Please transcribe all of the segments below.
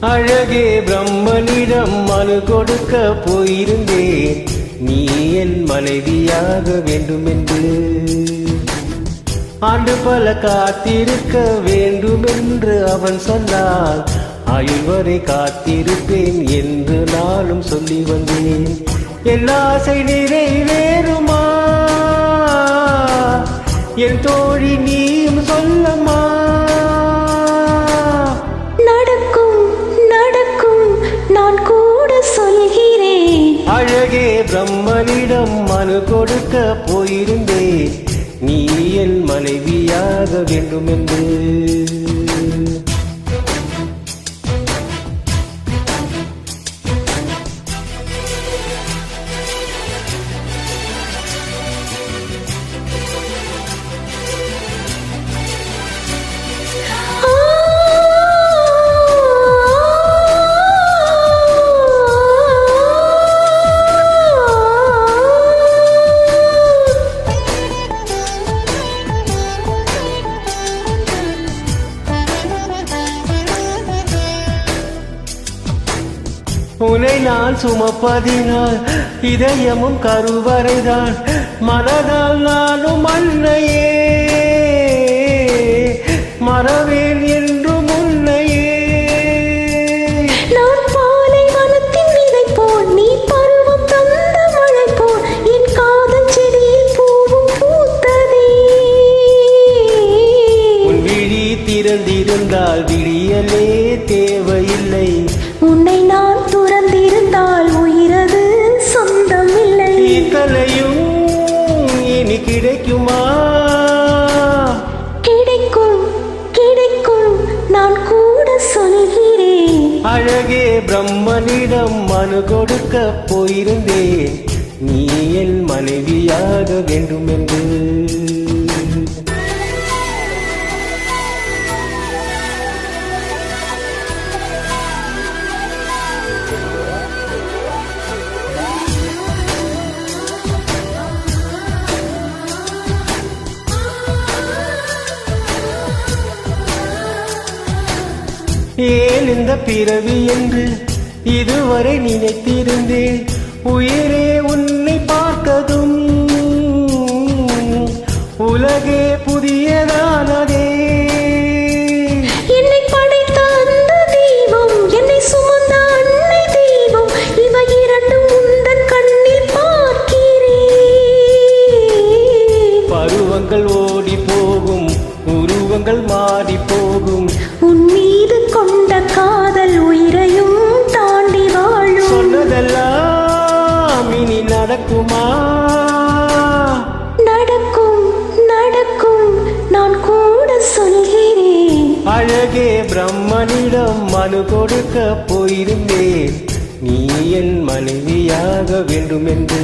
அழகே பிரம்மனிடம் மனு கொடுக்க போயிருந்தேன். நீ என் மனைவியாக வேண்டுமென்று. ஆண்டு பல காத்திருக்க வேண்டுமென்று அவன் சொன்னால் ஐவரை காத்திருப்பேன் என்று நாளும் சொல்லி வந்தேன். என் ஆசை நிறைவேறுமா? என் தோழி நீயும் சொல்லமா? அழகே பிரம்மனிடம் மனு கொடுக்க போயிருந்தேன். நீ என் மனைவியாக வேண்டுமென்று. உன்னை நான் சுமப்பதினால் இதயமும் கருவறைதான். மனதால் நானும் அன்னையே மறவேன் என்று முன்னையே நான் பாலை வனத்தின் விதை போல் நீ பருவம் தந்த மழை போல் என் காதல் செடியில் பூவும் பூத்ததே. உன் விழி திறந்திருந்தால் விடியலே தேவையில்லை. உன்னை நான் அழகே பிரம்மனிடம் மனு கொடுக்க போயிருந்தேன். நீ என் மனைவியாக வேண்டுமென்று. ஏன் இந்த பிறவி என்று இதுவரை நினைத்திருந்தேன்? உயிரே உன்னை பார்த்ததும் உலகே புதியதானதே. அழகே பிரம்மனிடம் மனு கொடுக்க போயிருந்தேன். நீ என் மனைவியாக வேண்டுமென்று.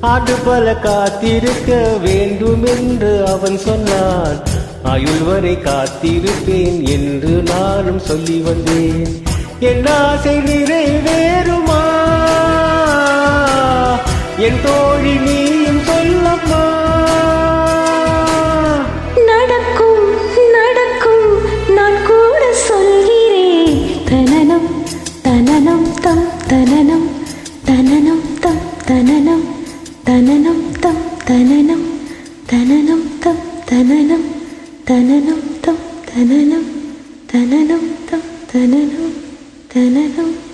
ஆட்டு பல காத்திருக்க வேண்டுமென்று அவன் சொன்னான். ஆயுள் வரை காத்திருப்பேன் என்று நானும் சொல்லி வந்தேன். என் ஆசை நிறைவே തനനം തനനം തം തനനം തനനം തം തനനം തനനം തം തനനം തനനം തം തനനം തനനം.